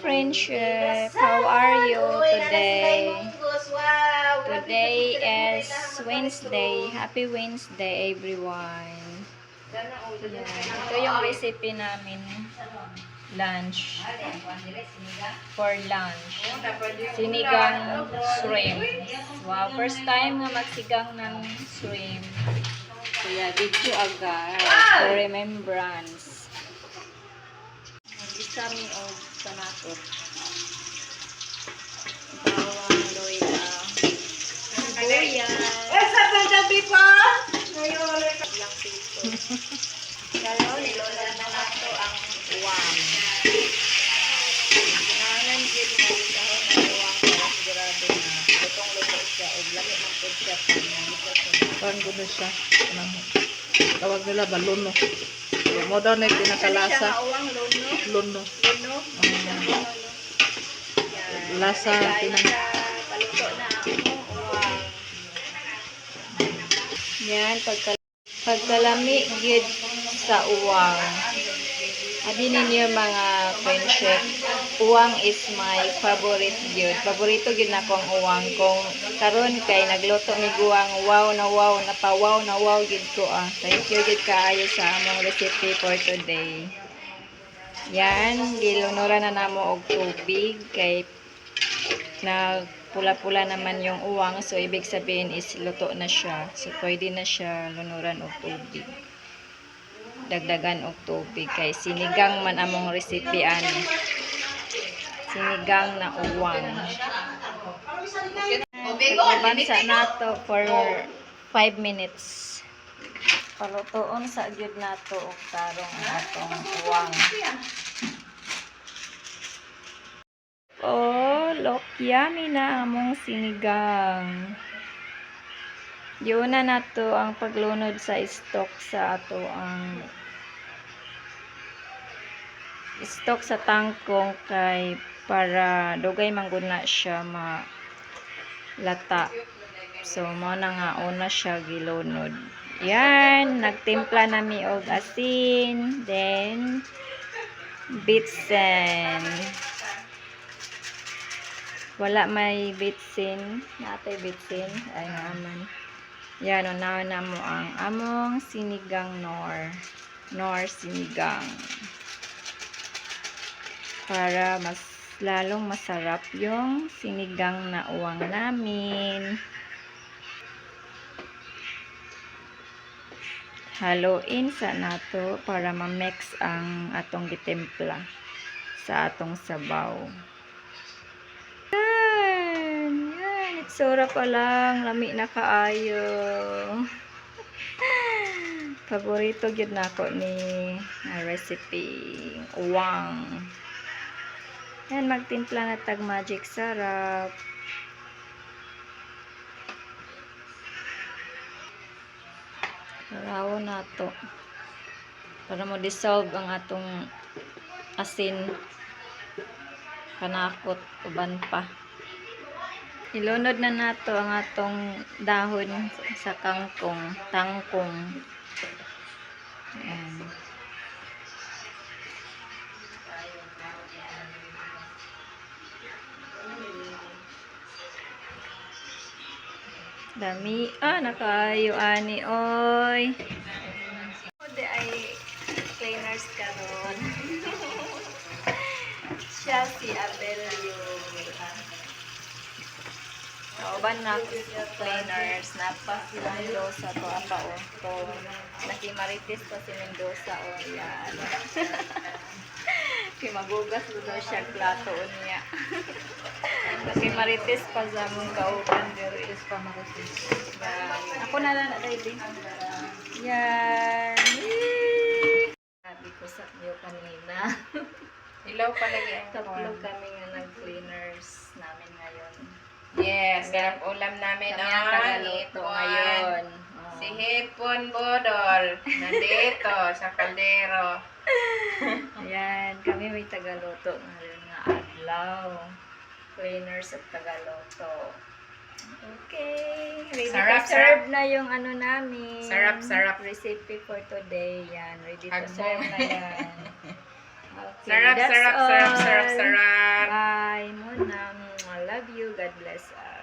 friendship. How are you today? Today is Wednesday. Happy Wednesday, everyone. Yan. Ito yung recipe namin. Lunch. For lunch. Sinigang shrimp. Wow, first time na magsigang ng shrimp. Kaya video agad. For remembrance. Isa mi og sanatot. Bawang, loya. Sibuyas. Ilang piso. Kaya nilolad na nato ang uwang. Kailangan gid mo isahon ang uwang para sigurado na lutong-luto siya o lagi ng food siya Parang gusto siya. Tawag nila ba? Luno. Mo daw na yung pinakalasa. uwang lono. Luno. Lono. Ah, lasa, pinang... Paluto na uwang. Yan, pagka pagkalami gid sa uwang. Abi ninyo mga friendship, uwang is my favorite gyud. Paborito gyud nako ang uwang kung karon kay nagluto mi guwang wow na wow na pa wow na wow gyud ko ah. Thank you gyud kaayo sa among recipe for today. Yan, gilunura na namo og tubig kay na pula-pula naman yung uwang so ibig sabihin is luto na siya. So pwede na siya lunuran og tubig. Dagdagan og tubig kay sinigang man among recipe ani sinigang na uwang. Bansa nato for 5 minutes palutoon sa gyud nato og tarong ang atong uwang Oh, look, yummy na among sinigang. Yun na nato ang paglunod sa stock sa ato ang stock sa tangkong kay para dugay manggod na siya ma lata. So mo na nga una siya gilunod. Yan, nagtimpla na mi og asin, then bitsen. Wala may bitsin. Natay bitsin. Ay naman. Yan, unawa na mo ang among sinigang nor. Nor sinigang. Para mas lalong masarap yung sinigang na uwang namin. Haluin sa nato para ma-mix ang atong gitimpla sa atong sabaw. Yan. Yan. Itsura pa lang. Lami na kaayo. Paborito gyud nako ni recipe. Uwang. Yan. Magtimpla na tag magic sarap. Parawo na to. Para mo dissolve ang atong asin. Kanakot uban pa. Ilunod na nato ang atong dahon sa kangkong tangkong dami. Ah nakayo ani oy. Ode ay cleaners karon siya si Abel yung Kauban na cleaners na pa si Mendoza to apa o to nakimarites pa si Mendoza o yan kay magugas mo daw siya plato niya kasi marites pa sa mong kauban pero is pa marites yan ako na lang na baby yan sabi ko sa iyo kanina Ilaw palagi ang Tatlo kami nga nag-cleaners namin ngayon. Yes, ganap ulam namin Kami ang tagaluto ngayon. Oh. Si Hipon Bodol. Nandito sa kaldero. Ayan, kami may tagaluto ngayon nga adlaw. Cleaners at tagaluto. Okay. Ready Sarap, to serve na yung ano namin. Sarap, sarap. Recipe for today. Yan. Ready to Agbo. serve na yan. Okay, Sarap, sarap, sarap, sarap, all. sarap. Bye. Muna. I love you. God bless us.